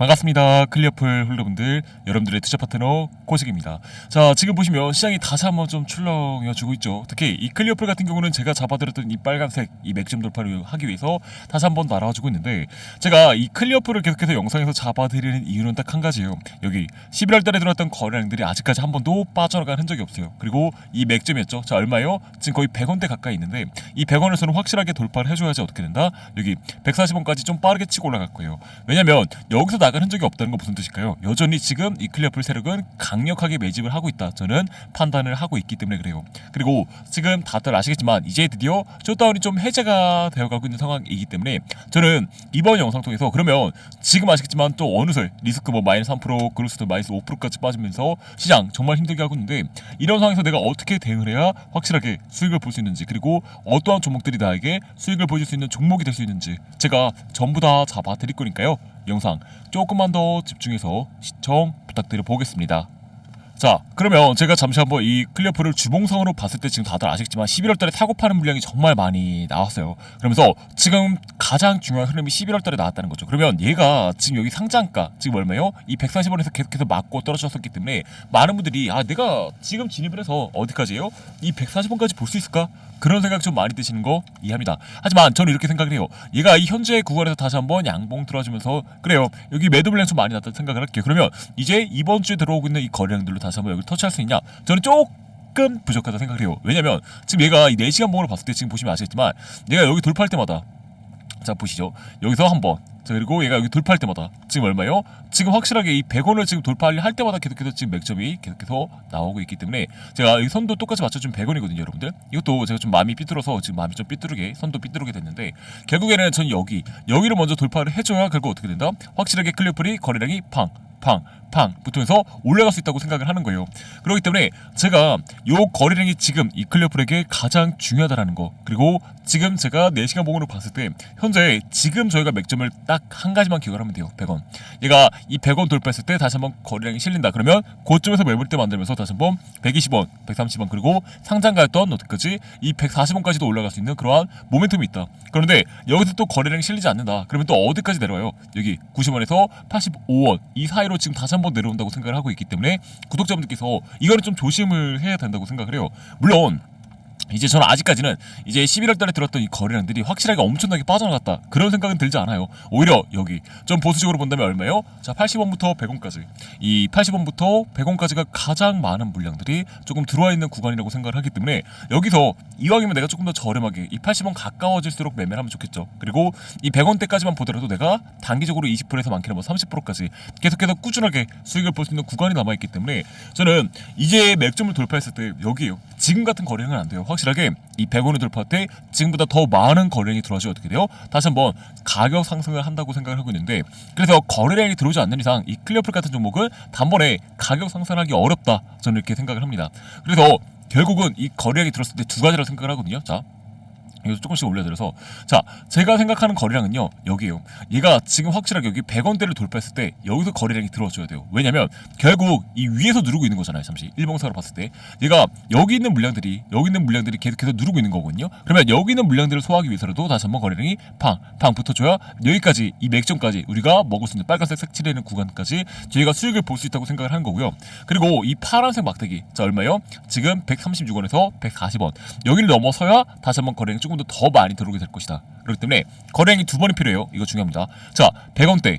반갑습니다. 클리어풀 홀더분들, 여러분들의 투자 파트너 코식입니다. 자, 지금 보시면 시장이 다시 한번 좀 출렁여주고 있죠. 특히 이 클리어풀 같은 경우는 제가 잡아드렸던 이 빨간색 이 맥점 돌파를 하기 위해서 다시 한번 날아와주고 있는데 제가 이 클리어풀을 계속해서 영상에서 잡아드리는 이유는 딱 한 가지예요. 여기 11월 달에 들어왔던 거래량들이 아직까지 한 번도 빠져나간 흔적이 없어요. 그리고 이 맥점이었죠. 자, 얼마요? 지금 거의 100원대 가까이 있는데 이 100원에서는 확실하게 돌파를 해줘야지 어떻게 된다? 여기 140원까지 좀 빠르게 치고 올라갈 거예요. 왜냐면 여기서 나간 흔적이 없다는 건 무슨 뜻일까요? 여전히 지금 이 클리어풀 세력은 강력하게 매집을 하고 있다. 저는 판단을 하고 있기 때문에 그래요. 그리고 지금 다들 아시겠지만 이제 드디어 쇼다운이 좀 해제가 되어가고 있는 상황이기 때문에 저는 이번 영상 통해서 그러면 지금 아시겠지만 또 어느새 리스크 뭐 마이너스 3% 그로스도 마이너스 5%까지 빠지면서 시장 정말 힘들게 하고 있는데 이런 상황에서 내가 어떻게 대응을 해야 확실하게 수익을 볼 수 있는지 그리고 어떠한 종목들이 나에게 수익을 보여줄 수 있는 종목이 될 수 있는지 제가 전부 다 잡아 드릴 거니까요. 영상 조금만 더 집중해서 시청 부탁드려 보겠습니다. 자 그러면 제가 잠시 한번 이 클리어풀을 주봉상으로 봤을 때 지금 다들 아시겠지만 11월 달에 사고 파는 물량이 정말 많이 나왔어요 그러면서 지금 가장 중요한 흐름이 11월 달에 나왔다는 거죠 그러면 얘가 지금 여기 상장가 지금 얼마요? 이 140원에서 계속해서 맞고 떨어졌었기 때문에 많은 분들이 아 내가 지금 진입을 해서 어디까지예요? 이 140원까지 볼 수 있을까? 그런 생각 좀 많이 드시는 거 이해합니다. 하지만 저는 이렇게 생각을 해요. 얘가 이 현재 구간에서 다시 한번 양봉 들어주면서 그래요. 여기 매도 물량 좀 많이 났다는 생각을 할게요. 그러면 이제 이번 주에 들어오고 있는 이 거래량들로 다시 한번 여기 터치할 수 있냐? 저는 조금 부족하다 생각을 해요. 왜냐면 지금 얘가 이 4시간 봉으로 봤을 때 지금 보시면 아시겠지만 얘가 여기 돌파할 때마다 자 보시죠. 여기서 한번 자 그리고 얘가 여기 돌파할 때마다 지금 얼마요? 지금 확실하게 이 100원을 지금 돌파할 때마다 계속해서 지금 맥점이 계속해서 나오고 있기 때문에 제가 이 선도 똑같이 맞춰주면 100원이거든요 여러분들 이것도 제가 좀 마음이 삐뚤어서 지금 마음이 좀 삐뚤게 선도 삐뚤게 됐는데 결국에는 전 여기 여기를 먼저 돌파를 해줘야 결국 어떻게 된다? 확실하게 클리어풀이 거래량이 팡 팡, 팡 붙으면서 올라갈 수 있다고 생각을 하는 거예요. 그렇기 때문에 제가 요 거래량이 지금 이 클리어풀에게 가장 중요하다라는 거 그리고 지금 제가 4시간 봉으로 봤을 때 현재 지금 저희가 맥점을 딱한 가지만 기억을 하면 돼요. 100원. 얘가 이 100원 돌파했을 때 다시 한번 거래량이 실린다. 그러면 고점에서 매물대 만들면서 다시 한번 120원, 130원 그리고 상장가였던 어디까지 이 140원까지도 올라갈 수 있는 그러한 모멘텀이 있다. 그런데 여기서 또 거래량이 실리지 않는다. 그러면 또 어디까지 내려와요? 여기 90원에서 85원 이 사이로 지금 다시 한번 내려온다고 생각을 하고 있기 때문에 구독자분들께서 이거는 좀 조심을 해야 된다고 생각을 해요. 물론 이제 저는 아직까지는 이제 11월 달에 들었던 이 거래량들이 확실하게 엄청나게 빠져나갔다. 그런 생각은 들지 않아요. 오히려 여기 좀 보수적으로 본다면 얼마예요? 자, 80원부터 100원까지. 이 80원부터 100원까지가 가장 많은 물량들이 조금 들어와 있는 구간이라고 생각을 하기 때문에 여기서 이왕이면 내가 조금 더 저렴하게 이 80원 가까워질수록 매매를 하면 좋겠죠. 그리고 이 100원대까지만 보더라도 내가 단기적으로 20%에서 많게는 뭐 30%까지 계속해서 꾸준하게 수익을 볼 수 있는 구간이 남아 있기 때문에 저는 이제 맥점을 돌파했을 때 여기에요. 지금 같은 거래량은 안 돼요. 확 실하게 이 100원을 돌파할 때 지금보다 더 많은 거래량이 들어와지 어떻게 돼요? 다시 한번 가격 상승을 한다고 생각을 하고 있는데 그래서 거래량이 들어오지 않는 이상 이 클리어풀 같은 종목은 단번에 가격 상승하기 어렵다. 저는 이렇게 생각을 합니다. 그래서 결국은 이 거래량이 들었을 때 두 가지라고 생각을 하거든요. 자, 이거 조금씩 올려드려서. 자 제가 생각하는 거래량은요 여기에요. 얘가 지금 확실하게 여기 100원대를 돌파했을 때 여기서 거래량이 들어와줘야 돼요. 왜냐면 결국 이 위에서 누르고 있는 거잖아요 잠시. 일봉사로 봤을 때. 얘가 여기 있는 물량들이 여기 있는 물량들이 계속해서 누르고 있는 거거든요. 그러면 여기 있는 물량들을 소화하기 위해서라도 다시 한번 거래량이 팡팡 붙어줘야 여기까지 이 맥점까지 우리가 먹을 수 있는 빨간색 색칠되는 구간까지 저희가 수익을 볼 수 있다고 생각을 하는 거고요. 그리고 이 파란색 막대기 자 얼마요? 지금 136원에서 140원. 여기를 넘어서야 다시 한번 거래량이 조금 더더 많이 들어오게 될 것이다. 그렇기 때문에 거래량이 두 번이 필요해요. 이거 중요합니다. 자, 100원대.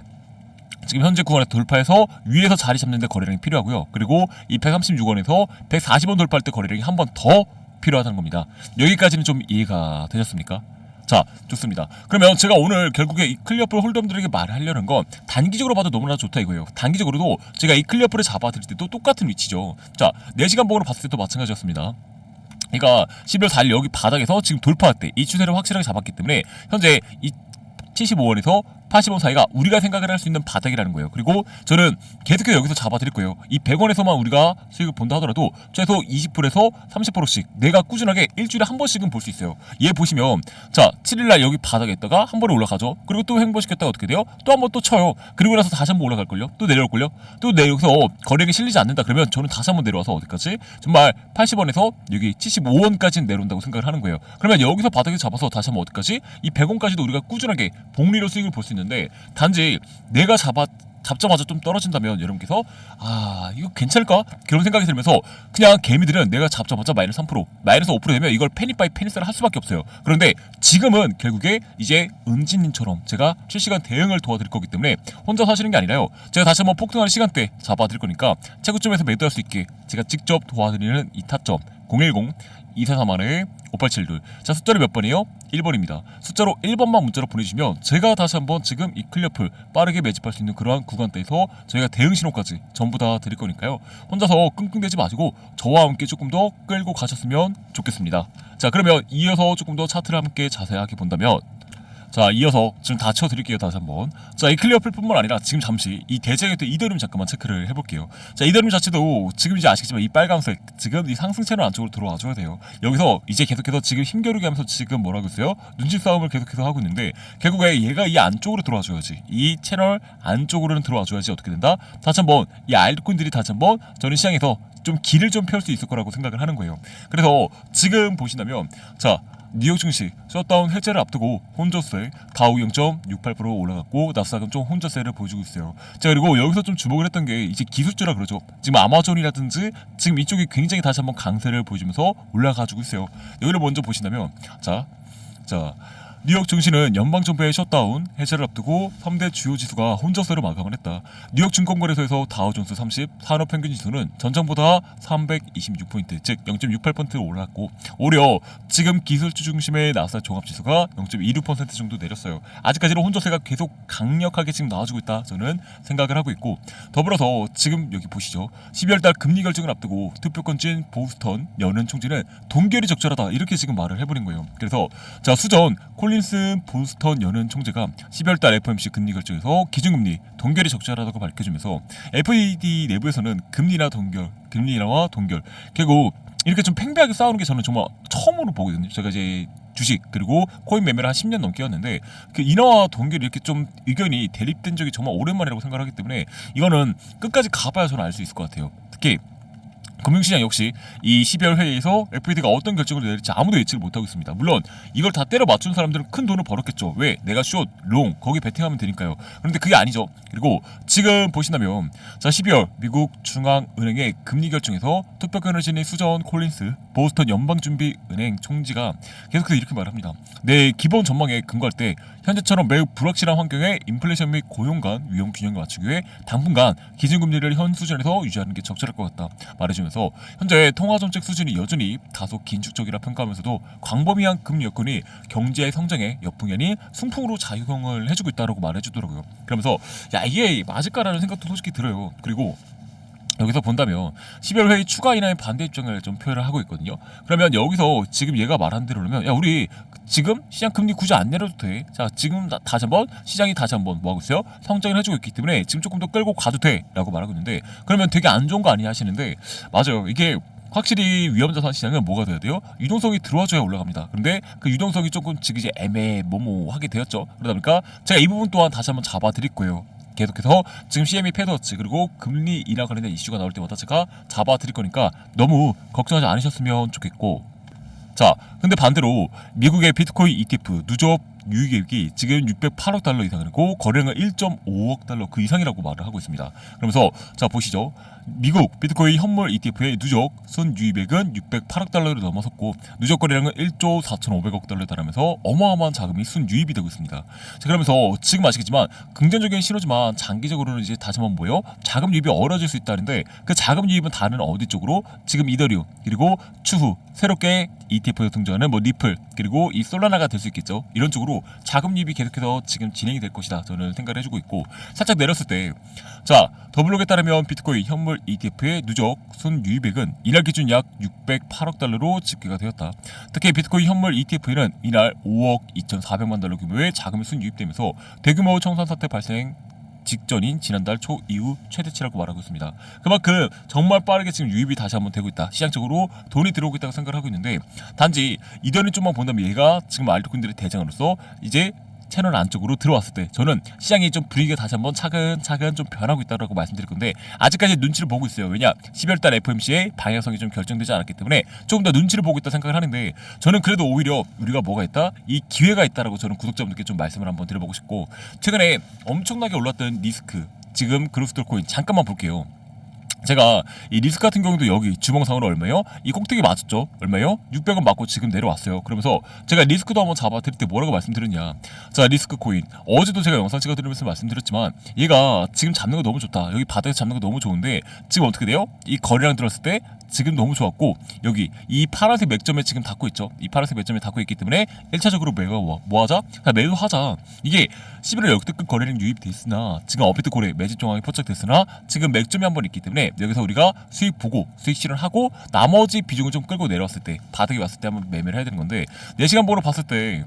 지금 현재 구간에 돌파해서 위에서 자리 잡는데 거래량이 필요하고요. 그리고 이 136원에서 140원 돌파할 때 거래량이 한 번 더 필요하다는 겁니다. 여기까지는 좀 이해가 되셨습니까? 자, 좋습니다. 그러면 제가 오늘 결국에 이 클리어풀 홀더분들에게 말을 하려는 건 단기적으로 봐도 너무나 좋다 이거예요. 단기적으로도 제가 이 클리어풀을 잡아드릴 때도 똑같은 위치죠. 자, 4시간 봉으로 봤을 때도 마찬가지였습니다. 그러니까 11월 4일 여기 바닥에서 지금 돌파할 때 이 추세를 확실하게 잡았기 때문에 현재 이 75원에서 80원 사이가 우리가 생각을 할 수 있는 바닥이라는 거예요. 그리고 저는 계속해서 여기서 잡아드릴 거예요. 이 100원에서만 우리가 수익을 본다 하더라도 최소 20%에서 30%씩 내가 꾸준하게 일주일에 한 번씩은 볼 수 있어요. 얘 보시면 자 7일날 여기 바닥에 있다가 한 번에 올라가죠. 그리고 또 횡보시켰다가 어떻게 돼요? 또 한 번 또 쳐요. 그리고 나서 다시 한 번 올라갈걸요? 또 내려올걸요? 또 내려서 거래량이 실리지 않는다 그러면 저는 다시 한 번 내려와서 어디까지? 정말 80원에서 여기 75원까지는 내려온다고 생각을 하는 거예요. 그러면 여기서 바닥에 잡아서 다시 한 번 어디까지? 이 100원까지도 우리가 꾸준하게 복리로 수익을 볼 수 있는 데 단지 내가 잡아 잡자마자 좀 떨어진다면 여러분께서 아 이거 괜찮을까 그런 생각이 들면서 그냥 개미들은 내가 잡자마자 마이너스 3% 마이너스 5% 되면 이걸 패닉 바이 패닉스를 할 수밖에 없어요. 그런데 지금은 결국에 이제 은진님처럼 제가 실시간 대응을 도와드릴 거기 때문에 혼자 사시는 게 아니라요. 제가 다시 한번 폭등하는 시간대 잡아드릴 거니까 최고점에서 매도할 수 있게 제가 직접 도와드리는 이 타점 010 2431에 5872. 자, 숫자를 몇 번이에요? 1번입니다. 숫자로 1번만 문자로 보내주시면 제가 다시 한번 지금 이 클리어풀 빠르게 매집할 수 있는 그러한 구간대에서 저희가 대응 신호까지 전부 다 드릴 거니까요. 혼자서 끙끙대지 마시고 저와 함께 조금 더 끌고 가셨으면 좋겠습니다. 자, 그러면 이어서 조금 더 차트를 함께 자세하게 본다면 자 이어서 지금 다 쳐드릴게요 다시 한번. 자이 클리어 풀뿐만 아니라 지금 잠시 이 대장의 때 이더리움 잠깐만 체크를 해볼게요. 자 이더리움 자체도 지금 이제 아시겠지만 이 빨간색 지금 이 상승 채널 안쪽으로 들어와 줘야 돼요. 여기서 이제 계속해서 지금 힘겨루기 하면서 지금 뭐라고 했어요? 눈치 싸움을 계속해서 하고 있는데 결국에 얘가 이 안쪽으로 들어와 줘야지. 이 채널 안쪽으로는 들어와 줘야지 어떻게 된다? 다시 한번 이 알트코인들이 다시 한번 저는 시장에서 좀 길을 좀 펼 수 있을 거라고 생각을 하는 거예요. 그래서 지금 보신다면 자 뉴욕 증시 셧다운 해제를 앞두고 혼조세 다우 0.68% 올라갔고 나스닥은 좀 혼조세를 보여주고 있어요. 자 그리고 여기서 좀 주목을 했던 게 이제 기술주라 그러죠. 지금 아마존이라든지 지금 이쪽이 굉장히 다시 한번 강세를 보여주면서 올라가지고 있어요. 여기를 먼저 보신다면 자 자. 뉴욕 증시는 연방 정부의 셧다운 해제를 앞두고 3대 주요 지수가 혼조세로 마감을 했다. 뉴욕 증권거래소에서 다우존스 30 산업 평균 지수는 전장보다 326포인트, 즉 0.68% 올랐고 오히려 지금 기술주 중심의 나스닥 종합 지수가 0.26% 정도 내렸어요. 아직까지는 혼조세가 계속 강력하게 지금 나와주고 있다. 저는 생각을 하고 있고 더불어서 지금 여기 보시죠. 12월 달 금리 결정을 앞두고 투표권진 보스턴 연은 총재는 동결이 적절하다 이렇게 지금 말을 해버린 거예요. 그래서 자 수전 콜 린스 보스턴 연은 총재가 12월 달 FOMC 금리 결정에서 기준금리 동결이 적절하다고 밝혀주면서 FED 내부에서는 금리나 동결, 금리나와 동결 결국 이렇게 좀 팽배하게 싸우는 게 저는 정말 처음으로 보거든요. 제가 이제 주식 그리고 코인 매매를 한 10년 넘게 했는데 그 인하와 동결이 이렇게 좀 의견이 대립된 적이 정말 오랜만이라고 생각하기 때문에 이거는 끝까지 가봐야 저는 알 수 있을 것 같아요. 특히 금융시장 역시 이 12월 회의에서 FED가 어떤 결정을 내릴지 아무도 예측을 못하고 있습니다. 물론 이걸 다 때려 맞춘 사람들은 큰 돈을 벌었겠죠. 왜? 내가 숏, 롱 거기 베팅하면 되니까요. 그런데 그게 아니죠. 그리고 지금 보신다면 자 12월 미국 중앙은행의 금리 결정에서 투표권을 지닌 수전 콜린스 보스턴 연방준비은행 총지가 계속해서 이렇게 말합니다. 내 기본 전망에 근거할 때 현재처럼 매우 불확실한 환경에 인플레이션 및 고용 간 위험 균형을 맞추기 위해 당분간 기준금리를 현 수준에서 유지하는 게 적절할 것 같다 말해주면서 현재 통화 정책 수준이 여전히 다소 긴축적이라 평가하면서도 광범위한 금리 여건이 경제의 성장에 역풍연이 순풍으로 작용을 해주고 있다라고 말해주더라고요. 그러면서 야 이게 맞을까라는 생각도 솔직히 들어요. 그리고 여기서 본다면 12월 회의 추가 인하의 반대 입장을 좀 표현을 하고 있거든요. 그러면 여기서 지금 얘가 말한 대로라면 야 우리 지금 시장 금리 굳이 안 내려도 돼. 자 지금 다- 다시 한번 시장이 다시 한번 뭐 하고 있어요? 성장을 해주고 있기 때문에 지금 조금 더 끌고 가도 돼라고 말하고 있는데 그러면 되게 안 좋은 거 아니냐 하시는데 맞아요. 이게 확실히 위험자산 시장은 뭐가 돼야 돼요? 유동성이 들어와줘야 올라갑니다. 그런데 그 유동성이 조금 지금 이제 애매 모모하게 되었죠. 그러다 보니까 제가 이 부분 또한 다시 한번 잡아드릴 거예요. 계속해서 지금 CME 패드워치 그리고 금리 인하 관련된 이슈가 나올 때마다 제가 잡아드릴 거니까 너무 걱정하지 않으셨으면 좋겠고 자, 근데 반대로 미국의 비트코인 ETF 누적 유익액이 지금 608억 달러 이상이고 거래량은 1.5억 달러 그 이상이라고 말을 하고 있습니다. 그러면서 자 보시죠. 미국 비트코인 현물 ETF의 누적 순 유입액은 608억 달러를 넘어섰고 누적 거래량은 1조 4,500억 달러에 달하면서 어마어마한 자금이 순 유입이 되고 있습니다. 자 그러면서 지금 아시겠지만 긍정적인 신호지만 장기적으로는 이제 다시 한번 뭐요? 자금 유입이 어려질 수 있다는데 그 자금 유입은 다른 어디 쪽으로 지금 이더리움 그리고 추후 새롭게 ETF에 등장하는 뭐 리플 그리고 이 솔라나가 될 수 있겠죠. 이런 쪽으로 자금 유입이 계속해서 지금 진행이 될 것이다. 저는 생각을 해주고 있고 살짝 내렸을 때 자 더블록에 따르면 비트코인 현물 ETF의 누적 순 유입액은 이날 기준 약 608억 달러로 집계가 되었다. 특히 비트코인 현물 ETF에는 이날 5억 2,400만 달러 규모의 자금이 순 유입되면서 대규모 청산 사태 발생 직전인 지난달 초 이후 최대치라고 말하고 있습니다. 그만큼 정말 빠르게 지금 유입이 다시 한번 되고 있다. 시장적으로 돈이 들어오고 있다고 생각을 하고 있는데 단지 이전에 좀만 본다면 얘가 지금 알트코인들의 대장으로서 이제 채널 안쪽으로 들어왔을 때 저는 시장이 좀 분위기가 다시 한번 차근차근 좀 변하고 있다고 말씀드릴 건데 아직까지 눈치를 보고 있어요. 왜냐 12월달 FOMC의 방향성이 좀 결정되지 않았기 때문에 조금 더 눈치를 보고 있다 생각을 하는데 저는 그래도 오히려 우리가 뭐가 있다 이 기회가 있다라고 저는 구독자분들께 좀 말씀을 한번 드려보고 싶고 최근에 엄청나게 올랐던 리스크 지금 그로스톨 코인 잠깐만 볼게요. 제가 이 리스크 같은 경우도 여기 주봉상으로 얼마요? 이 꼭대기 맞았죠? 얼마요? 600원 맞고 지금 내려왔어요. 그러면서 제가 리스크도 한번 잡아드릴 때 뭐라고 말씀드렸냐? 자 리스크 코인 어제도 제가 영상 찍어드리면서 말씀드렸지만 얘가 지금 잡는 거 너무 좋다. 여기 바닥에 잡는 거 너무 좋은데 지금 어떻게 돼요? 이 거래량 들었을 때 지금 너무 좋았고 여기 이 파란색 맥점에 지금 닿고 있죠. 이 파란색 맥점에 닿고 있기 때문에 1차적으로 매가 뭐, 뭐 하자? 자, 매도하자. 이게 11월 역대급 거래량 유입돼 있으나 지금 업비트 고래 매집 정황이 포착됐으나 지금 맥점이 한 번 있기 때문에 여기서 우리가 수익 보고 수익 실현하고 나머지 비중을 좀 끌고 내려왔을 때 바닥에 왔을 때 한번 매매를 해야 되는 건데 4시간 보러 봤을 때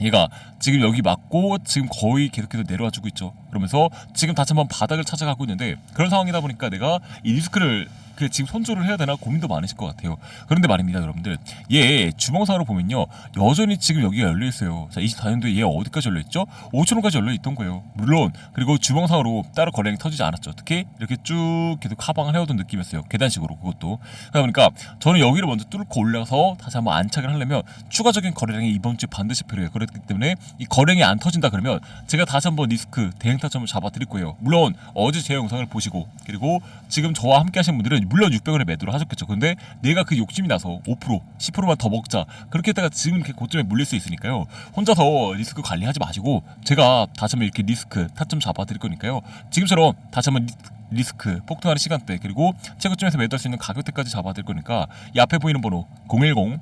얘가 지금 여기 맞고 지금 거의 계속해서 내려와 주고 있죠. 그러면서 지금 다시 한번 바닥을 찾아가고 있는데 그런 상황이다 보니까 내가 이 리스크를 그 지금 손절을 해야 되나 고민도 많으실 것 같아요. 그런데 말입니다, 여러분들. 얘 주봉사로 보면요. 여전히 지금 여기가 열려 있어요. 자, 24년도에 얘 어디까지 열려 있죠? 5천 원까지 열려 있던 거예요. 물론 그리고 주봉상으로 따로 거래량이 터지지 않았죠. 특히 이렇게 쭉 계속 하방을 해오던 느낌이었어요. 계단식으로 그것도. 그러니까 저는 여기를 먼저 뚫고 올라서 다시 한번 안착을 하려면 추가적인 거래량이 이번 주에 반드시 필요해요. 그렇기 때문에 이 거래량이 안 터진다 그러면 제가 다시 한번 리스크 대응 타점을 잡아드릴 거예요. 물론 어제 제 영상을 보시고 그리고 지금 저와 함께 하신 분들은 물론 600원에 매도를 하셨겠죠. 근데 내가 그 욕심이 나서 5% 10%만 더 먹자 그렇게 했다가 지금 이렇게 고점에 물릴 수 있으니까요. 혼자서 리스크 관리하지 마시고 제가 다시 한번 이렇게 리스크 타점 잡아드릴 거니까요. 지금처럼 다시 한번 리- 리스크 폭등하는 시간대 그리고 최고점에서 매도할 수 있는 가격대까지 잡아드릴 거니까 이 앞에 보이는 번호 010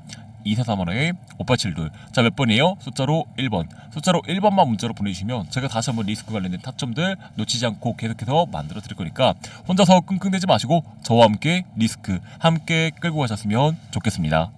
2431에 5872. 자, 몇 번이에요? 숫자로 1번. 숫자로 1번만 문자로 보내주시면 제가 다시 한번 리스크 관련된 타점들 놓치지 않고 계속해서 만들어 드릴 거니까 혼자서 끙끙대지 마시고 저와 함께 리스크 함께 끌고 가셨으면 좋겠습니다.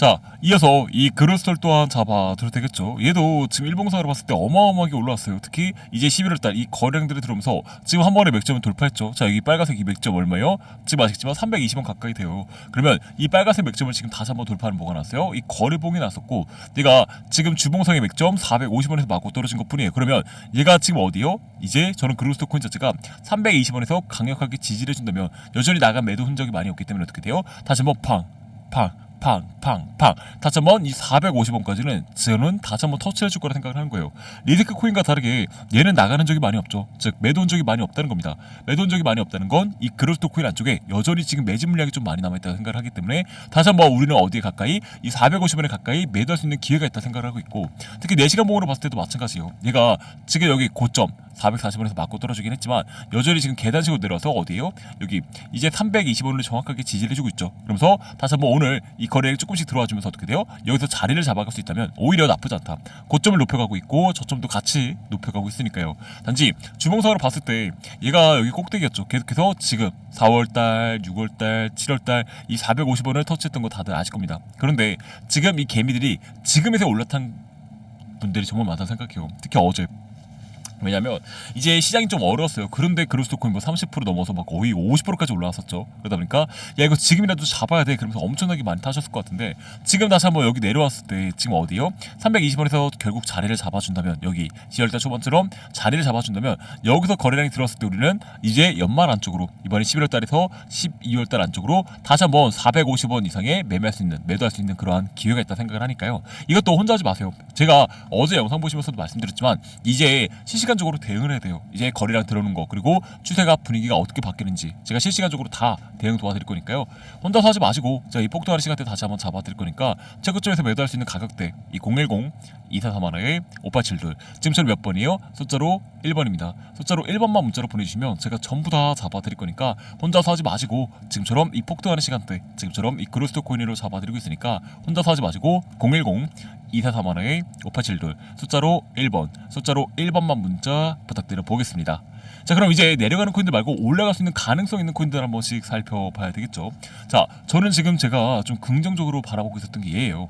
자, 이어서 이 그로스톨 또한 잡아도 되겠죠. 얘도 지금 일봉상으로 봤을 때 어마어마하게 올라왔어요. 특히 이제 11월달 이 거래량들이 들어오면서 지금 한 번에 맥점을 돌파했죠. 자, 여기 빨간색 이 맥점 얼마예요? 지금 아시겠지만 320원 가까이 돼요. 그러면 이 빨간색 맥점을 지금 다시 한번 돌파하는 뭐가 났어요? 이 거래봉이 났었고, 얘가 지금 주봉상의 맥점 450원에서 맞고 떨어진 것 뿐이에요. 그러면 얘가 지금 어디요? 이제 저는 그로스톨 코인 자체가 320원에서 강력하게 지지를 해준다면 여전히 나간 매도 흔적이 많이 없기 때문에 어떻게 돼요? 다시 한번 팡, 팡, 팡, 팡, 팡. 다시 한번 이 450원까지는 저는 다시 한번 터치해 줄 거라 생각을 하는 거예요. 리스크 코인과 다르게 얘는 나가는 적이 많이 없죠. 즉 매도 흔적이 많이 없다는 겁니다. 매도 흔적이 많이 없다는 건 이 그로스토 코인 안쪽에 여전히 지금 매집 물량이 좀 많이 남아있다고 생각을 하기 때문에 다시 한번 우리는 어디에 가까이 이 450원에 가까이 매도할 수 있는 기회가 있다 생각을 하고 있고 특히 4시간 봉으로 봤을 때도 마찬가지예요. 얘가 지금 여기 고점 440원에서 맞고 떨어지긴 했지만 여전히 지금 계단식으로 내려서 어디에요? 여기 이제 320원을 정확하게 지지를 해주고 있죠. 그러면서 다시 한번 오늘 이 거래액 조금씩 들어와 주면서 어떻게 돼요? 여기서 자리를 잡아갈 수 있다면 오히려 나쁘지 않다. 고점을 높여가고 있고 저점도 같이 높여가고 있으니까요. 단지 주봉상으로 봤을 때 얘가 여기 꼭대기였죠. 계속해서 지금 4월달, 6월달, 7월달 이 450원을 터치했던 거 다들 아실 겁니다. 그런데 지금 이 개미들이 지금에서 올라탄 분들이 정말 많다고 생각해요. 특히 어제 왜냐면 이제 시장이 좀 어려웠어요. 그런데 그로스토코인 뭐30% 넘어서 막 거의 50%까지 올라왔었죠. 그러다 보니까 야 이거 지금이라도 잡아야 돼. 그러면서 엄청나게 많이 타셨을 것 같은데 지금 다시 한번 여기 내려왔을 때 지금 어디요? 320원에서 결국 자리를 잡아준다면 여기 10월달 초반처럼 자리를 잡아준다면 여기서 거래량이 들어왔을 때 우리는 이제 연말 안쪽으로 이번에 11월 달에서 12월 달 안쪽으로 다시 한번 450원 이상의 매매할 수 있는 매도할 수 있는 그러한 기회가 있다 생각을 하니까요. 이것도 혼자 하지 마세요. 제가 어제 영상 보시면서도 말씀드렸지만 이제 실시간 적으로 대응을 해야 돼요. 이제 거래량 들어오는 거 그리고 추세가 분위기가 어떻게 바뀌는지 제가 실시간적으로 다 대응 도와드릴 거니까요. 혼자서 하지 마시고 제가 이 폭등하는 시간대 다시 한번 잡아드릴 거니까 최고점에서 매도할 수 있는 가격대 이 010 2431에 5872 지금처럼 몇 번이에요? 숫자로 1번입니다. 숫자로 1번만 문자로 보내주시면 제가 전부 다 잡아드릴 거니까 혼자서 하지 마시고 지금처럼 이 폭등하는 시간대 지금처럼 이 그로스토 코인으로 잡아드리고 있으니까 혼자서 하지 마시고 010 2431에 5872 숫자로 1번 숫자로 1번만 문자 부탁드려 보겠습니다. 자 그럼 이제 내려가는 코인들 말고 올라갈 수 있는 가능성 있는 코인들 한 번씩 살펴봐야 되겠죠. 자 저는 지금 제가 좀 긍정적으로 바라보고 있었던 게 얘예요.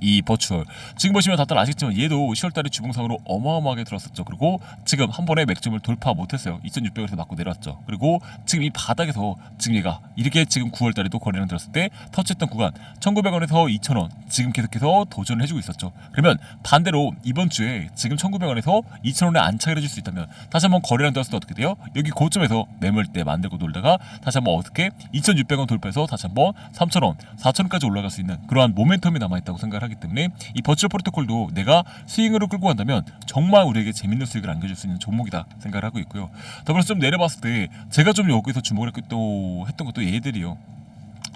이 버추얼 지금 보시면 다들 아시겠지만 얘도 10월달에 주봉상으로 어마어마하게 들었었죠. 그리고 지금 한 번에 맥점을 돌파 못했어요. 2,600에서 맞고 내려왔죠. 그리고 지금 이 바닥에서 지금 얘가 이렇게 지금 9월달에도 거래량 들었을 때 터치했던 구간 1,900원에서 2,000원 지금 계속해서 도전을 해주고 있었죠. 그러면 반대로 이번 주에 지금 1,900원에서 2,000원에 안착을 해줄 수 있다면 다시 한번 거래량 들었을 때 어떻게 돼요? 여기 고점에서 매물대 만들고 놀다가 다시 한번 어떻게 2,600원 돌파해서 다시 한번 3,000원, 4,000원까지 올라갈 수 있는 그러한 모멘텀이 남아있다고 생각을 하기 때문에 이 버추얼 프로토콜도 내가 스윙으로 끌고 간다면 정말 우리에게 재밌는 수익을 안겨줄 수 있는 종목이다 생각을 하고 있고요. 더불어서 좀 내려봤을 때 제가 좀 여기서 주목을 했- 또 했던 것도 얘들이요.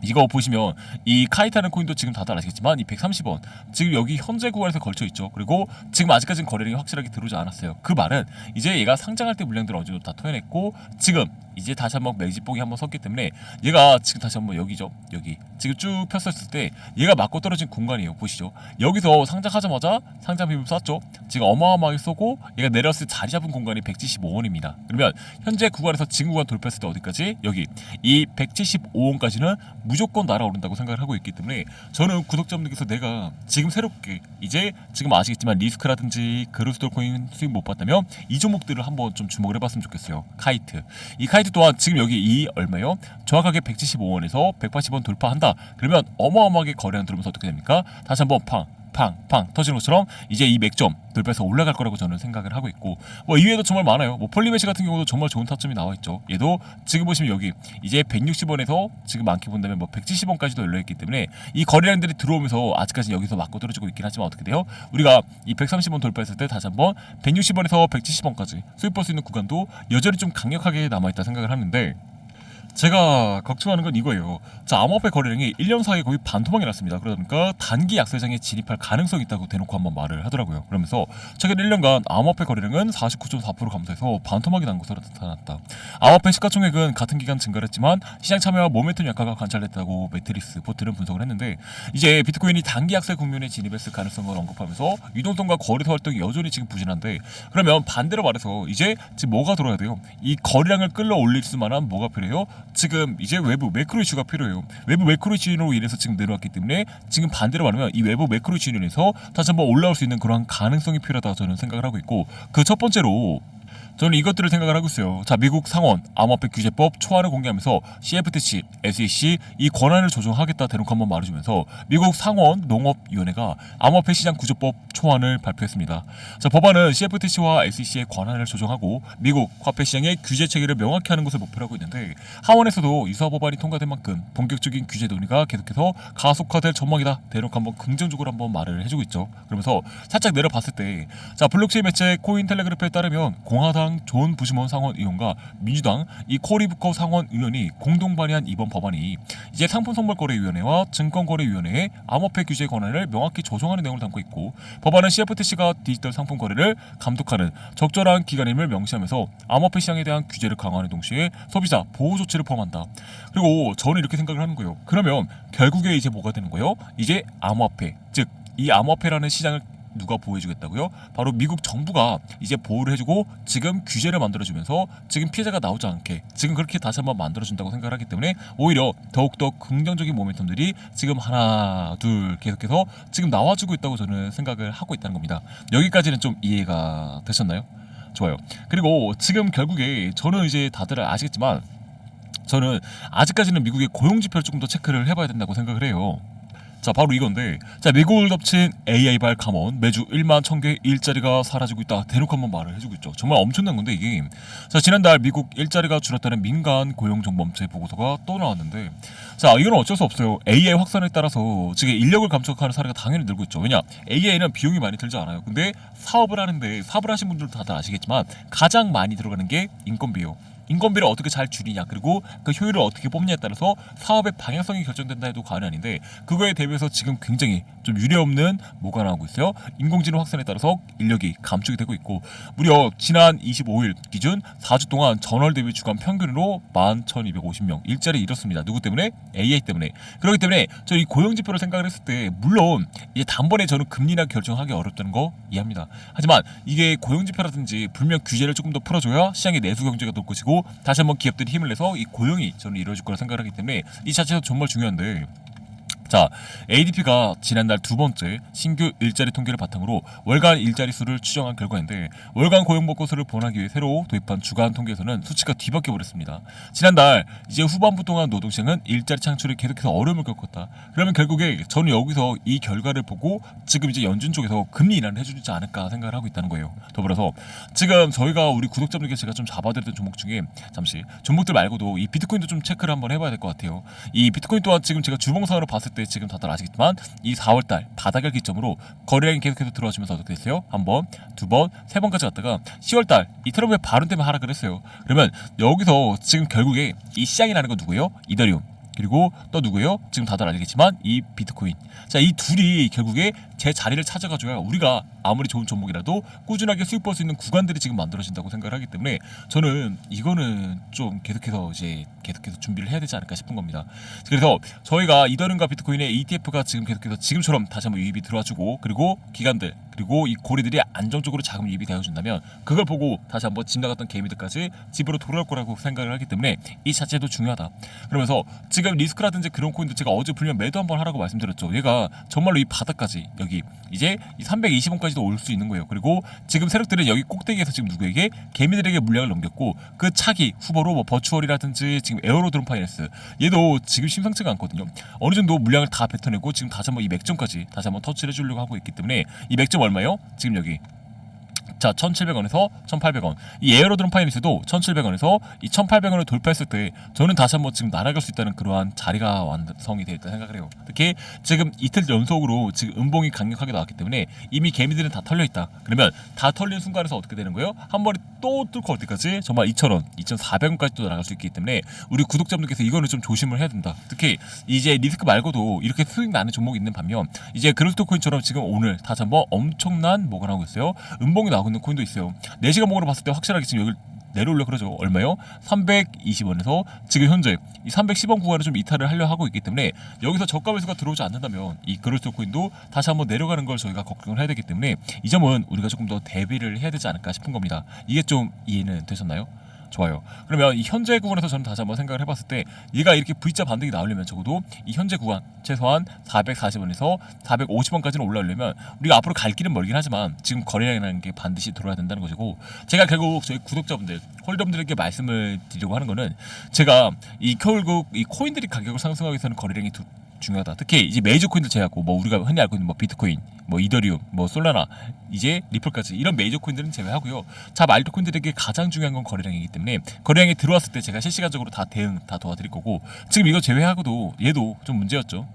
이거 보시면 이 카이타는 코인도 지금 다들 아시겠지만 이 130원 지금 여기 현재 구간에서 걸쳐 있죠. 그리고 지금 아직까지는 거래량이 확실하게 들어오지 않았어요. 그 말은 이제 얘가 상장할 때 물량들을 어느 정도 다 토해냈고 지금 이제 다시 한번 매집봉이 한번 섰기 때문에 얘가 지금 다시 한번 여기죠. 여기 지금 쭉 폈었을 때 얘가 맞고 떨어진 공간이에요. 보시죠. 여기서 상장하자마자 상장 비율 쐈죠. 지금 어마어마하게 쏘고 얘가 내렸을 때 자리 잡은 공간이 175원입니다. 그러면 현재 구간에서 지금 구간 돌파했을 때 어디까지? 여기 이 175원까지는 무조건 날아오른다고 생각을 하고 있기 때문에 저는 구독자분들께서 내가 지금 새롭게 이제 지금 아시겠지만 리스크라든지 그루스돌 코인 수익 못 봤다면 이 종목들을 한번 좀 주목을 해봤으면 좋겠어요. 카이트. 이 카이트 또한 지금 여기 이 얼마요? 정확하게 175원에서 180원 돌파한다. 그러면 어마어마하게 거래량 들어오면서 어떻게 됩니까? 다시 한번 팡. 팡, 팡 터지는 것처럼 이제 이 맥점 돌파해서 올라갈 거라고 저는 생각을 하고 있고 뭐 이외에도 정말 많아요. 뭐 폴리메시 같은 경우도 정말 좋은 타점이 나와 있죠. 얘도 지금 보시면 여기 이제 160원에서 지금 많게 본다면 뭐 170원까지도 열려 있기 때문에 이 거래량들이 들어오면서 아직까지 여기서 맞고 떨어지고 있긴 하지만 어떻게 돼요? 우리가 이 130원 돌파했을 때 다시 한번 160원에서 170원까지 수익 볼수 있는 구간도 여전히 좀 강력하게 남아 있다 생각을 하는데 제가 걱정하는 건 이거예요. 자, 암호화폐 거래량이 1년 사이에 거의 반토막이 났습니다. 그러니까 단기 약세장에 진입할 가능성이 있다고 대놓고 한번 말을 하더라고요. 그러면서 최근 1년간 암호화폐 거래량은 49.4% 감소해서 반토막이 난 것으로 나타났다. 암호화폐 시가총액은 같은 기간 증가를 했지만 시장 참여와 모멘텀 약화가 관찰됐다고 매트리스 보트는 분석을 했는데 이제 비트코인이 단기 약세 국면에 진입했을 가능성을 언급하면서 유동성과 거래소 활동이 여전히 지금 부진한데 그러면 반대로 말해서 이제 지금 뭐가 들어야 돼요? 이 거래량을 끌어올릴 수만한 뭐가 필요해요? 지금 이제 외부 매크로 이슈가 필요해요. 외부 매크로 이슈로 인해서 지금 내려왔기 때문에 지금 반대로 말하면 이 외부 매크로 이슈로 인해서 다시 한번 올라올 수 있는 그런 가능성이 필요하다 저는 생각을 하고 있고 그 첫 번째로 저는 이것들을 생각을 하고 있어요. 자, 미국 상원 암호화폐 규제법 초안을 공개하면서 CFTC, SEC 이 권한을 조정하겠다 대놓고 한번 말해주면서 미국 상원 농업위원회가 암호화폐 시장 구조법 초안을 발표했습니다. 자, 법안은 CFTC와 SEC의 권한을 조정하고 미국 화폐 시장의 규제 체계를 명확히 하는 것을 목표로 하고 있는데 하원에서도 유사 법안이 통과된 만큼 본격적인 규제 논의가 계속해서 가속화될 전망이다 대놓고 한번 긍정적으로 한번 말을 해주고 있죠. 그러면서 살짝 내려봤을 때 자 블록체인 매체 코인 텔레그래프에 따르면 공화당 존 부시먼 상원 의원과 민주당 이 코리 부커 상원 의원이 공동 발의한 이번 법안이 이제 상품선물거래위원회와 증권거래위원회의 암호화폐 규제 권한을 명확히 조정하는 내용을 담고 있고 법안은 CFTC가 디지털 상품 거래를 감독하는 적절한 기관임을 명시하면서 암호화폐 시장에 대한 규제를 강화하는 동시에 소비자 보호 조치를 포함한다. 그리고 저는 이렇게 생각을 하는 거예요. 그러면 결국에 이제 뭐가 되는 거예요? 이제 암호화폐 즉 이 암호화폐라는 시장을 누가 보호해주겠다고요? 바로 미국 정부가 이제 보호를 해주고 지금 규제를 만들어주면서 지금 피해자가 나오지 않게 지금 그렇게 다시 한번 만들어준다고 생각을 하기 때문에 오히려 더욱더 긍정적인 모멘텀들이 지금 하나 둘 계속해서 지금 나와주고 있다고 저는 생각을 하고 있다는 겁니다. 여기까지는 좀 이해가 되셨나요? 좋아요. 그리고 지금 결국에 저는 이제 다들 아시겠지만 저는 아직까지는 미국의 고용 지표를 조금 더 체크를 해봐야 된다고 생각을 해요. 자 바로 이건데. 자 미국을 덮친 AI발 감원 매주 1만 1000개 일자리가 사라지고 있다. 대놓고 한번 말을 해주고 있죠. 정말 엄청난 건데 이게. 자 지난달 미국 일자리가 줄었다는 민간 고용정범체 보고서가 또 나왔는데. 자 이건 어쩔 수 없어요. AI 확산에 따라서 지금 인력을 감축하는 사례가 당연히 늘고 있죠. 왜냐 AI는 비용이 많이 들지 않아요. 근데 사업을 하는데 사업을 하신 분들도 다들 아시겠지만 가장 많이 들어가는 게 인건비예요 인건비를 어떻게 잘 줄이냐 그리고 그 효율을 어떻게 뽑냐에 따라서 사업의 방향성이 결정된다 해도 과언이 아닌데 그거에 대비해서 지금 굉장히 좀 유례없는 뭐가 나오고 있어요. 인공지능 확산에 따라서 인력이 감축이 되고 있고 무려 지난 25일 기준 4주 동안 전월 대비 주간 평균으로 11,250명 일자리 잃었습니다. 누구 때문에? AI 때문에. 그렇기 때문에 저이 고용 지표를 생각을 했을 때 물론 이제 단번에 저는 금리나 결정하기 어렵다는 거 이해합니다. 하지만 이게 고용 지표라든지 불명 규제를 조금 더 풀어줘야 시장의 내수 경제가 돌 것이고 다시 한번 기업들이 힘을 내서 이 고용이 저는 이루어질 거라 생각하기 때문에 이 자체가 정말 중요한데 자, ADP가 지난달 두 번째 신규 일자리 통계를 바탕으로 월간 일자리 수를 추정한 결과인데 월간 고용 복구수를 본하기 위해 새로 도입한 주간 통계에서는 수치가 뒤바뀌어 버렸습니다. 지난달 이제 후반부 동안 노동시장은 일자리 창출에 계속해서 어려움을 겪었다. 그러면 결국에 저는 여기서 이 결과를 보고 지금 이제 연준 쪽에서 금리 인하를 해주지 않을까 생각을 하고 있다는 거예요. 더불어서 지금 저희가 우리 구독자분들께 제가 좀 잡아드렸던 종목 중에 잠시 종목들 말고도 이 비트코인도 좀 체크를 한번 해봐야 될 것 같아요. 이 비트코인 또한 지금 제가 주봉상으로 봤을 때 지금 다들 아시겠지만 이 4월달 바닥을 기점으로 거래량이 계속해서 들어와주면서 어떻게 됐어요? 한 번, 두 번, 세 번까지 갔다가 10월달 이 트럼프의 발언 때문에 하락을 했어요. 그러면 여기서 지금 결국에 이 시장이라는 건 누구예요? 이더리움. 그리고 또 누구예요? 지금 다들 알겠지만 이 비트코인. 자, 이 둘이 결국에 제 자리를 찾아가줘야 우리가 아무리 좋은 종목이라도 꾸준하게 수익 볼수 있는 구간들이 지금 만들어진다고 생각을 하기 때문에 저는 이거는 좀 계속해서 이제 계속해서 준비를 해야 되지 않을까 싶은 겁니다. 그래서 저희가 이더리움과 비트코인의 ETF가 지금 계속해서 지금처럼 다시 한번 유입이 들어와주고 그리고 기관들 그리고 이 고리들이 안정적으로 자금 유입이 되어준다면 그걸 보고 다시 한번 집 나갔던 개미들까지 집으로 돌아올 거라고 생각을 하기 때문에 이 자체도 중요하다. 그러면서 지금 리스크라든지 그런 코인도 제가 어제 불면 매도 한번 하라고 말씀드렸죠. 얘가 정말로 이 바닥까지 여기 이제 이 320원까지 도 올 수 있는 거예요. 그리고 지금 세력들은 여기 꼭대기에서 지금 누구에게 개미들에게 물량을 넘겼고 그 차기 후보로 뭐 버추얼이라든지 지금 에어로 드론 파이낸스 얘도 지금 심상치가 않거든요. 어느 정도 물량을 다 뱉어내고 지금 다시 한번 이 맥점까지 다시 한번 터치를 해주려고 하고 있기 때문에 이 맥점 얼마예요? 지금 여기 자, 1,700원에서 1,800원. 이 에어로드론 파이니스도 1,700원에서 이 1,800원을 돌파했을 때 저는 다시 한번 지금 날아갈 수 있다는 그러한 자리가 완성이 되어 있다 생각을 해요. 특히 지금 이틀 연속으로 지금 음봉이 강력하게 나왔기 때문에 이미 개미들은 다 털려 있다. 그러면 다 털린 순간에서 어떻게 되는 거예요? 한 번에 또 뚫고 어디까지? 정말 2,000원, 2,400원까지 또 나갈 수 있기 때문에 우리 구독자분들께서 이거는 좀 조심을 해야 된다. 특히 이제 리스크 말고도 이렇게 수익 나는 종목이 있는 반면 이제 그루스토코인처럼 지금 오늘 다시 한번 엄청난 뭐가 나오고 있어요. 음봉이 나오고 있는 코인도 있어요. 4시간 목으로 봤을 때 확실하게 지금 여기 내려올려 그러죠. 얼마요? 320원에서 지금 현재 이 310원 구간을 좀 이탈을 하려 하고 있기 때문에 여기서 저가 매수가 들어오지 않는다면 이 그로스 코인도 다시 한번 내려가는 걸 저희가 걱정을 해야 되기 때문에 이 점은 우리가 조금 더 대비를 해야 되지 않을까 싶은 겁니다. 이게 좀 이해는 되셨나요? 좋아요. 그러면 이 현재 구간에서 저는 다시 한번 생각을 해봤을 때 얘가 이렇게 V자 반등이 나오려면 적어도 이 현재 구간 최소한 440원에서 450원까지는 올라오려면 우리가 앞으로 갈 길은 멀긴 하지만 지금 거래량이라는 게 반드시 들어야 된다는 것이고 제가 결국 저희 구독자분들 홀더분들에게 말씀을 드리려고 하는 거는 제가 이 결국 이 코인들이 가격을 상승하기 위해서는 거래량이 두, 중요하다. 특히 이제 메이저 코인들 제외하고 뭐 우리가 흔히 알고 있는 뭐 비트코인, 뭐 이더리움, 뭐 솔라나, 이제 리플까지 이런 메이저 코인들은 제외하고요. 자 말도 코인들에게 가장 중요한 건 거래량이기 때문에 거래량이 들어왔을 때 제가 실시간적으로 다 대응 다 도와드릴 거고 지금 이거 제외하고도 얘도 좀 문제였죠.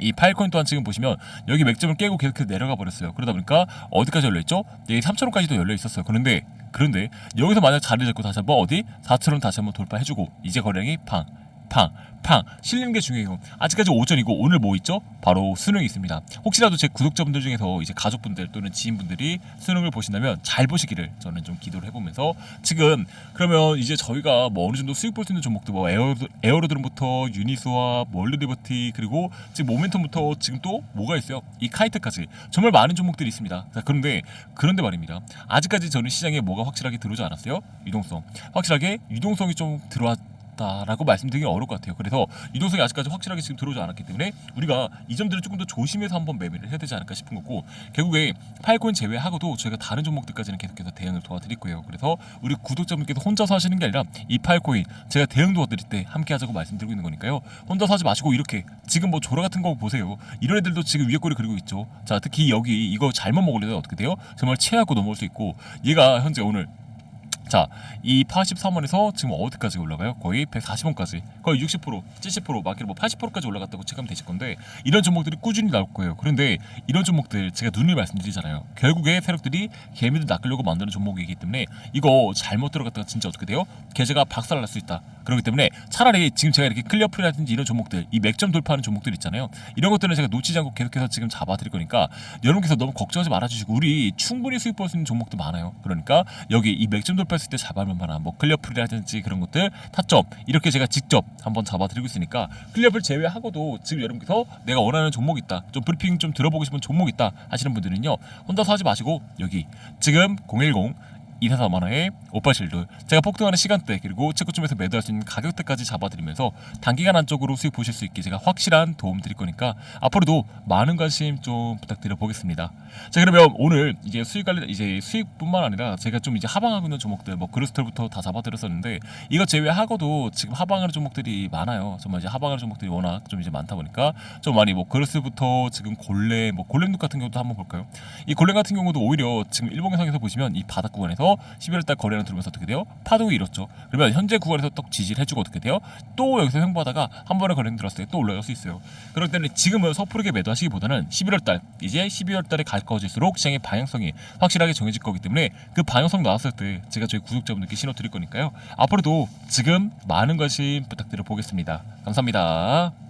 이 파일코인 또한 지금 보시면 여기 맥점을 깨고 계속 내려가 버렸어요. 그러다 보니까 어디까지 열려 있죠? 여기 3천원까지도 열려 있었어요. 그런데 그런데 여기서 만약 자리를 잡고 다시 한번 어디 4천원 다시 한번 돌파해주고 이제 거래량이 팡 팡, 팡 실리는 게 중요해요. 아직까지 오전이고 오늘 뭐 있죠? 바로 수능이 있습니다. 혹시라도 제 구독자분들 중에서 이제 가족분들 또는 지인분들이 수능을 보신다면 잘 보시기를 저는 좀 기도를 해보면서 지금 그러면 이제 저희가 뭐 어느 정도 수익 볼 수 있는 종목도 뭐 에어 에어로드론부터 유니스와 월드리버티 그리고 지금 모멘텀부터 지금 또 뭐가 있어요? 이 카이트까지 정말 많은 종목들이 있습니다. 자, 그런데 그런데 말입니다. 아직까지 저는 시장에 뭐가 확실하게 들어오지 않았어요? 유동성 확실하게 유동성이 좀 들어왔 라고 말씀드리기 어려울 것 같아요. 그래서 유동성이 아직까지 확실하게 지금 들어오지 않았기 때문에 우리가 이 점들을 조금 더 조심해서 한번 매매를 해야 되지 않을까 싶은 거고 결국에 파일코인 제외하고도 저희가 다른 종목들까지는 계속해서 대응을 도와드릴 거예요. 그래서 우리 구독자분께서 혼자서 하시는 게 아니라 이 파일코인 제가 대응 도와드릴 때 함께 하자고 말씀드리고 있는 거니까요. 혼자서 하지 마시고 이렇게 지금 뭐 조라 같은 거 보세요. 이런 애들도 지금 위에 꼬리 그리고 있죠. 자 특히 여기 이거 잘못 먹으려면 어떻게 돼요? 정말 체하고 넘어올 수 있고 얘가 현재 오늘 자, 이 83원에서 지금 어디까지 올라가요? 거의 140원까지. 거의 60%, 70%, 많게는 뭐 80%까지 올라갔다고 체감 되실 건데 이런 종목들이 꾸준히 나올 거예요. 그런데 이런 종목들 제가 눈을 말씀드리잖아요. 결국에 세력들이 개미들 낚으려고 만드는 종목이기 때문에 이거 잘못 들어갔다가 진짜 어떻게 돼요? 계좌가 박살 날 수 있다. 그렇기 때문에 차라리 지금 제가 이렇게 클리어풀이라든지 이런 종목들, 이 맥점 돌파하는 종목들 있잖아요. 이런 것들은 제가 놓치지 않고 계속해서 지금 잡아드릴 거니까 여러분께서 너무 걱정하지 말아주시고 우리 충분히 수익 볼 수 있는 종목도 많아요. 그러니까 여기 이 맥점 돌파 했을 때 잡아볼 만한 뭐 클리어풀이라든지 그런 것들 타점 이렇게 제가 직접 한번 잡아드리고 있으니까 클리어풀 제외하고도 지금 여러분께서 내가 원하는 종목 있다, 좀 브리핑 좀 들어보고 싶은 종목 있다 하시는 분들은요 혼자서 하지 마시고 여기 지금 010 244만 원에 오빠실드 제가 폭등하는 시간대 그리고 체크점에서 매도할 수 있는 가격대까지 잡아드리면서 단기간 안쪽으로 수익 보실 수 있게 제가 확실한 도움 드릴 거니까 앞으로도 많은 관심 좀 부탁드려 보겠습니다. 자 그러면 오늘 이제 수익 관리 이제 수익뿐만 아니라 제가 좀 이제 하방하고 있는 종목들 뭐 그루스텔부터 다 잡아드렸었는데 이거 제외하고도 지금 하방하는 종목들이 많아요. 정말 이제 하방하는 종목들이 워낙 좀 이제 많다 보니까 좀 많이 뭐 그루스부터 지금 골렘 뭐 골렘룩 같은 경우도 한번 볼까요? 이 골렘 같은 경우도 오히려 지금 일봉상에서 보시면 이 바닥 구간에서 11월달 거래량 들어오면서 어떻게 돼요? 파동이 일었죠. 그러면 현재 구간에서 떡 지지를 해주고 어떻게 돼요? 또 여기서 횡보하다가 한 번에 거래량 들었을 때 또 올라갈 수 있어요. 그렇기 때문에 지금은 섣부르게 매도하시기보다는 11월달 이제 12월달에 가까워질수록 시장의 방향성이 확실하게 정해질 거기 때문에 그 방향성 나왔을 때 제가 저희 구독자분들께 신호 드릴 거니까요. 앞으로도 지금 많은 관심 부탁드려 보겠습니다. 감사합니다.